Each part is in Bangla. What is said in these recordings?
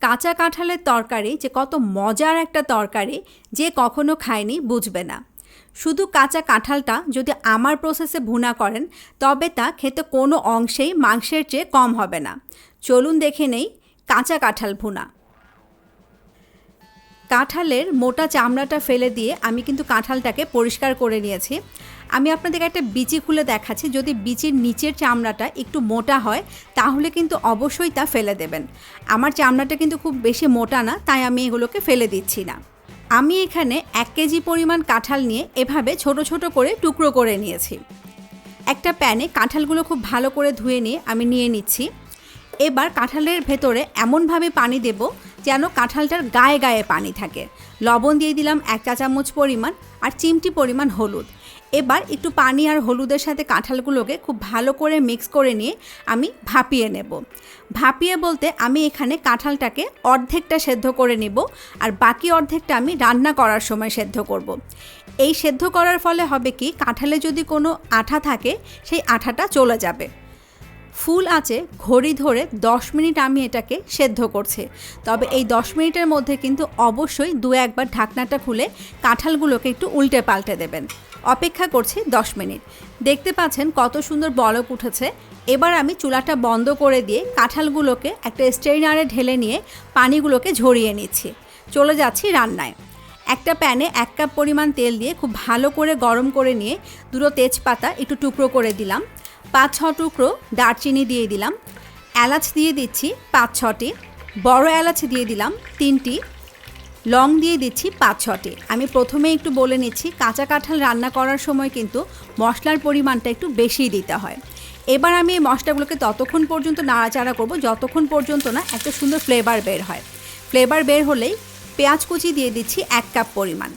কাঁচা কাঁঠালের তরকারি যে কত মজার একটা তরকারি যে কখনো খায়নি বুঝবে না। শুধু কাঁচা কাঁঠালটা যদি আমার প্রসেসে ভুনা করেন, তবে তা খেতে কোনো অংশেই মাংসের চেয়ে কম হবে না। চলুন দেখে নেই কাঁচা কাঁঠাল ভুনা। কাঁঠালের মোটা চামড়াটা ফেলে দিয়ে আমি কিন্তু কাঁঠালটাকে পরিষ্কার করে নিয়েছি। আমি আপনাদেরকে একটা বিচি খুলে দেখাচ্ছি। যদি বিচির নিচের চামড়াটা একটু মোটা হয়, তাহলে কিন্তু অবশ্যই তা ফেলে দেবেন। আমার চামড়াটা কিন্তু খুব বেশি মোটা না, তাই আমি এগুলোকে ফেলে দিচ্ছি না। আমি এখানে এক কেজি পরিমাণ কাঁঠাল নিয়ে এভাবে ছোট ছোট করে টুকরো করে নিয়েছি। একটা প্যানে কাঁঠালগুলো খুব ভালো করে ধুয়ে নিয়ে আমি নিয়ে নিচ্ছি। এবার কাঁঠালের ভেতরে এমনভাবে পানি দেব যেন কাঁঠালটার গায়ে গায়ে পানি থাকে। লবণ দিয়ে দিলাম এক চা চামচ পরিমাণ আর চিমটি পরিমাণ হলুদ। এবার একটু পানি আর হলুদের সাথে কাঁঠালগুলোকে খুব ভালো করে মিক্স করে নিয়ে আমি ভাপিয়ে নেব ভাপিয়ে বলতে আমি এখানে কাঁঠালটাকে অর্ধেকটা সেদ্ধ করে নেব আর বাকি অর্ধেকটা আমি রান্না করার সময় সেদ্ধ করব। এই সেদ্ধ করার ফলে হবে কি, কাঁঠালে যদি কোনো আঠা থাকে, সেই আঠাটা চলে যাবে ফুল আছে, ঘড়ি ধরে 10 মিনিট আমি এটাকে সেদ্ধ করছি। তবে এই 10 মিনিটের মধ্যে কিন্তু অবশ্যই দু একবার ঢাকনাটা খুলে কাঁঠালগুলোকে একটু উল্টে পাল্টে দেবেন। অপেক্ষা করছি 10 মিনিট। দেখতে পাচ্ছেন কত সুন্দর বলক উঠেছে। এবার আমি চুলাটা বন্ধ করে দিয়ে কাঁঠালগুলোকে একটা স্ট্রেইনারে ঢেলে নিয়ে পানিগুলোকে ঝরিয়ে নিচ্ছি। চলে যাচ্ছি রান্নায়। একটা প্যানে এক কাপ পরিমাণ তেল দিয়ে খুব ভালো করে গরম করে নিয়ে দুটো তেজপাতা একটু টুকরো করে দিলাম। পাঁচ ছ টুকরো দারচিনি দিয়ে দিলাম। এলাচ দিয়ে দিচ্ছি পাঁচ ছটি বড় এলাচ দিয়ে দিলাম তিনটি। লং দিয়ে দিচ্ছি পাঁচ ছটি আমি প্রথমে একটু বলে নিচ্ছি, কাঁচা কাঁঠাল রান্না করার সময় কিন্তু মশলার পরিমাণটা একটু বেশি দিতে হয়। এবার আমি এই মশলাগুলোকে ততক্ষণ পর্যন্ত নাড়াচাড়া করব, যতক্ষণ পর্যন্ত না একটা সুন্দর ফ্লেভার বের হয়। ফ্লেভার বের হলেই পেঁয়াজ কুচি দিয়ে দিচ্ছি এক কাপ পরিমাণ।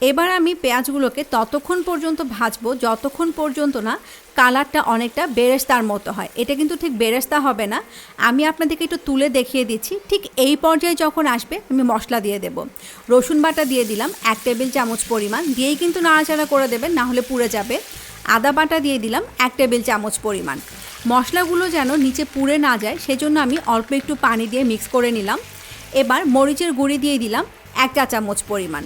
এবার আমি পেঁয়াজগুলোকে ততক্ষণ পর্যন্ত ভাজবো, যতক্ষণ পর্যন্ত না কালারটা অনেকটা বেরেস্তার মতো হয়। এটা কিন্তু ঠিক বেরেস্তা হবে না। আমি আপনাদেরকে একটু তুলে দেখিয়ে দিচ্ছি। ঠিক এই পর্যায়ে যখন আসবে, আমি মশলা দিয়ে দেব। রসুন বাটা দিয়ে দিলাম, এক টেবিল চামচ পরিমাণ। দিয়েই কিন্তু নাড়াচাড়া করে দেবেন, না হলে পুড়ে যাবে। আদা বাটা দিয়ে দিলাম, এক টেবিল চামচ পরিমাণ। মশলাগুলো যেন নিচে পুড়ে না যায়, সেজন্য আমি অল্প একটু পানি দিয়ে মিক্স করে নিলাম। এবার মরিচের গুঁড়ি দিয়ে দিলাম, এক চা চামচ পরিমাণ।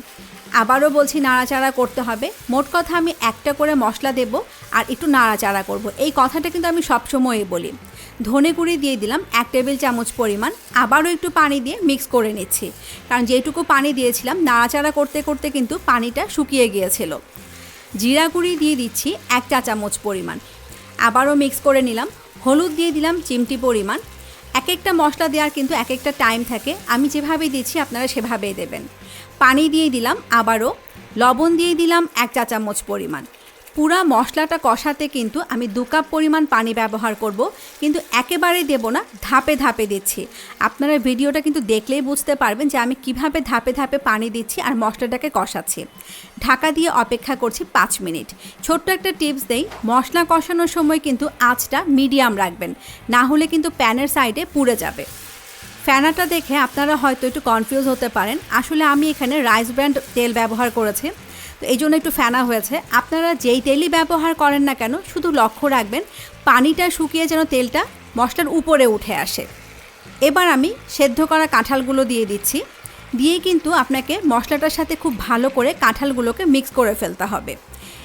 আবারও বলছি নাড়াচাড়া করতে হবে। মোট কথা আমি একটা করে মশলা দেব আর একটু নাড়াচাড়া করব। এই কথাটা কিন্তু আমি সবসময়ই বলি। ধনে গুঁড়ি দিয়ে দিলাম এক টেবিল চামচ পরিমাণ। আবারও একটু পানি দিয়ে মিক্স করে নিচ্ছি। কারণ যেটুকু পানি দিয়েছিলাম, নাড়াচাড়া করতে করতে কিন্তু পানিটা শুকিয়ে গিয়েছিল। জিরা গুঁড়ি দিয়ে দিচ্ছি এক চা চামচ পরিমাণ। আবারও মিক্স করে নিলাম। হলুদ দিয়ে দিলাম চিমটি পরিমাণ। এক একটা মশলা দেওয়ার কিন্তু এক একটা টাইম থাকে। আমি যেভাবে দিচ্ছি, আপনারা সেভাবেই দেবেন। পানি দিয়ে দিলাম, আবারও লবণ দিয়ে দিলাম এক চা চামচ পরিমাণ। পুরা মশলাটা কষাতে কিন্তু আমি দু কাপ পরিমাণ পানি ব্যবহার করব, কিন্তু একেবারে দেব না, ধাপে ধাপে দিচ্ছি। আপনারা ভিডিওটা কিন্তু দেখলেই বুঝতে পারবেন যে আমি কীভাবে ধাপে ধাপে পানি দিচ্ছি আর মশলাটাকে কষাচ্ছি। ঢাকা দিয়ে অপেক্ষা করছি পাঁচ মিনিট। ছোট্ট একটা টিপস দেই, মশলা কষানোর সময় কিন্তু আঁচটা মিডিয়াম রাখবেন, না হলে কিন্তু প্যানের সাইডে পুড়ে যাবে। ফ্যানাটা দেখে আপনারা হয়তো একটু কনফিউজ হতে পারেন, আসলে আমি এখানে রাইস ব্র্যান্ড তেল ব্যবহার করেছি। তো এই জন্য একটু ফ্যানা হয়েছে। আপনারা যেই তেলই ব্যবহার করেন না কেন, শুধু লক্ষ্য রাখবেন, পানিটা শুকিয়ে যেন তেলটা মশলার উপরে উঠে আসে। এবার আমি সেদ্ধ করা কাঁঠালগুলো দিয়ে দিচ্ছি। দিয়ে কিন্তু আপনাকে মশলাটার সাথে খুব ভালো করে কাঁঠালগুলোকে মিক্স করে ফেলতে হবে।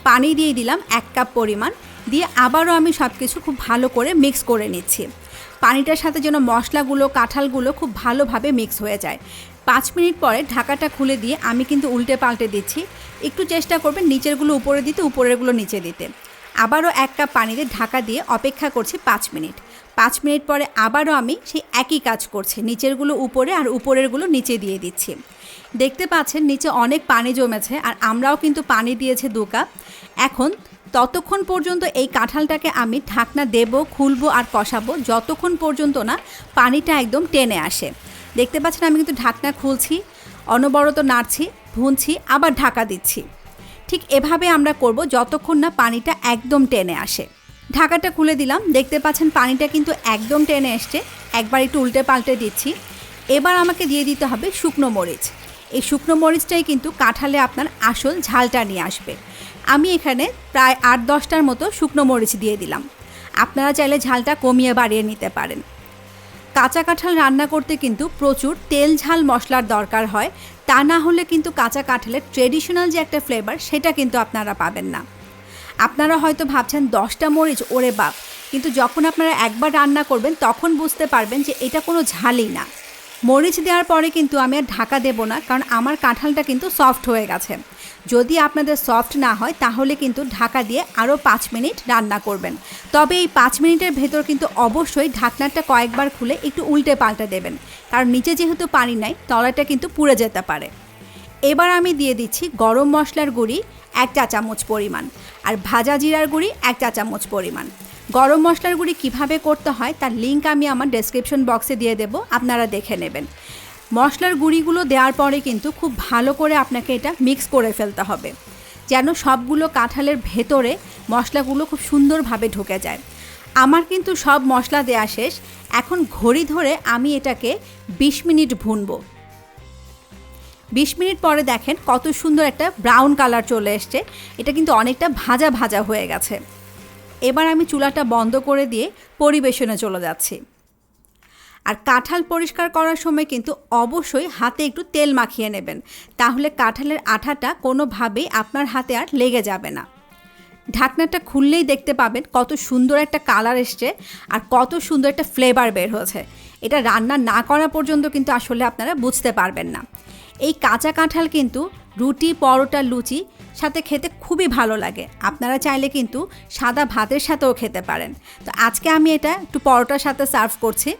পানি দিয়ে দিলাম এক কাপ পরিমাণ। দিয়ে আবারও আমি সব কিছু খুব ভালো করে মিক্স করে নিচ্ছি। পানিটার সাথে যেন মশলাগুলো, কাঁঠালগুলো খুব ভালোভাবে মিক্স হয়ে যায়। পাঁচ মিনিট পরে ঢাকাটা খুলে দিয়ে আমি কিন্তু উল্টে পাল্টে দিচ্ছি। একটু চেষ্টা করবেন নিচেরগুলো উপরে দিতে, উপরেরগুলো নিচে দিতে। আবারও এক কাপ পানিতে ঢাকা দিয়ে অপেক্ষা করছি পাঁচ মিনিট। পাঁচ মিনিট পরে আবারও আমি সেই একই কাজ করছি, নিচেরগুলো উপরে আর উপরেরগুলো নিচে দিয়ে দিচ্ছি। দেখতে পাচ্ছেন নিচে অনেক পানি জমেছে আর আমরাও কিন্তু পানি দিয়েছে দু কাপ। এখন ততক্ষণ পর্যন্ত এই কাঁঠালটাকে আমি ঢাকনা দেব, খুলবো আর কষাবো, যতক্ষণ পর্যন্ত না পানিটা একদম টেনে আসে। দেখতে পাচ্ছেন আমি কিন্তু ঢাকনা খুলছি, অনবরত নাড়ছি, ভুনছি, আবার ঢাকা দিচ্ছি। ঠিক এভাবে আমরা করব যতক্ষণ না পানিটা একদম টেনে আসে। ঢাকাটা খুলে দিলাম, দেখতে পাচ্ছেন পানিটা কিন্তু একদম টেনে এসছে। একবার একটু উল্টে পাল্টে দিচ্ছি। এবার আমাকে দিয়ে দিতে হবে শুকনো মরিচ। এই শুকনো মরিচটাই কিন্তু কাঁঠালে আপনার আসল ঝালটা নিয়ে আসবে। আমি এখানে প্রায় আট দশটার মতো শুকনো মরিচ দিয়ে দিলাম। আপনারা চাইলে ঝালটা কমিয়ে বাড়িয়ে নিতে পারেন। কাঁচা কাঁঠাল রান্না করতে কিন্তু প্রচুর তেল ঝাল মশলার দরকার হয়। তা না হলে কিন্তু কাঁচা কাঁঠালের ট্রেডিশনাল যে একটা ফ্লেভার সেটা কিন্তু আপনারা পাবেন না। আপনারা হয়তো ভাবছেন, দশটা মরিচ, ওরে বাপ! কিন্তু যখন আপনারা একবার রান্না করবেন, তখন বুঝতে পারবেন যে এটা কোনো ঝালই না। মরিচ দেওয়ার পরে কিন্তু আমি আর ঢাকা দেবো না, কারণ আমার কাঁঠালটা কিন্তু সফট হয়ে গেছে। যদি আপনাদের সফট না হয়, তাহলে কিন্তু ঢাকা দিয়ে আরও পাঁচ মিনিট রান্না করবেন। তবে এই পাঁচ মিনিটের ভেতর কিন্তু অবশ্যই ঢাকনাটা কয়েকবার খুলে একটু উল্টে পাল্টে দেবেন। কারণ নিচে যেহেতু পানি নাই, তলাটা কিন্তু পুড়ে যেতে পারে। এবার আমি দিয়ে দিচ্ছি গরম মশলার গুঁড়ি এক চা চামচ পরিমাণ আর ভাজা জিরার গুঁড়ি এক চা চামচ পরিমাণ। গরম মশলার গুঁড়ি কীভাবে করতে হয়, তার লিঙ্ক আমি আমার ডেসক্রিপশন বক্সে দিয়ে দেব, আপনারা দেখে নেবেন। মশলার গুঁড়িগুলো দেওয়ার পরে কিন্তু খুব ভালো করে আপনাকে এটা মিক্স করে ফেলতে হবে। যেন সবগুলো কাঁঠালের ভেতরে মশলাগুলো খুব সুন্দরভাবে ঢুকে যায়। আমার কিন্তু সব মশলা দেয়া শেষ। এখন ঘড়ি ধরে আমি এটাকে বিশ মিনিট ভুনবো। বিশ মিনিট পরে দেখেন কত সুন্দর একটা ব্রাউন কালার চলে এসছে। এটা কিন্তু অনেকটা ভাজা ভাজা হয়ে গেছে। এবার আমি চুলাটা বন্ধ করে দিয়ে পরিবেশনে চলে যাচ্ছি। আর কাঁঠাল পরিষ্কার করার সময় কিন্তু অবশ্যই হাতে একটু তেল মাখিয়ে নেবেন। তাহলে কাঁঠালের আঠাটা কোনোভাবেই আপনার হাতে আর লেগে যাবে না। ঢাকনাটা খুললেই দেখতে পাবেন কত সুন্দর একটা কালার এসছে আর কত সুন্দর একটা ফ্লেভার বের হয়েছে। এটা রান্না না করা পর্যন্ত কিন্তু আসলে আপনারা বুঝতে পারবেন না। এই কাঁচা কাঁঠাল কিন্তু রুটি, পরোটা, লুচি সাথে খেতে খুবই ভালো লাগে। আপনারা চাইলে কিন্তু সাদা ভাতের সাথেও খেতে পারেন। তো আজকে আমি এটা একটু পরোটার সাথে সার্ভ করছি।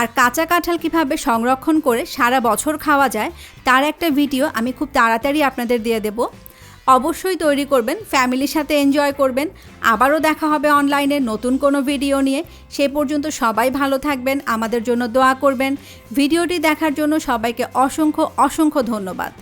আর কাঁচা কাঁঠাল কীভাবে সংরক্ষণ করে সারা বছর খাওয়া যায়, তার একটা ভিডিও আমি খুব তাড়াতাড়ি আপনাদের দিয়ে দেব। অবশ্যই তৈরি করবেন, ফ্যামিলির সাথে এনজয় করবেন। আবারও দেখা হবে অনলাইনে নতুন কোনো ভিডিও নিয়ে। সে পর্যন্ত সবাই ভালো থাকবেন, আমাদের জন্য দোয়া করবেন। ভিডিওটি দেখার জন্য সবাইকে অসংখ্য অসংখ্য ধন্যবাদ।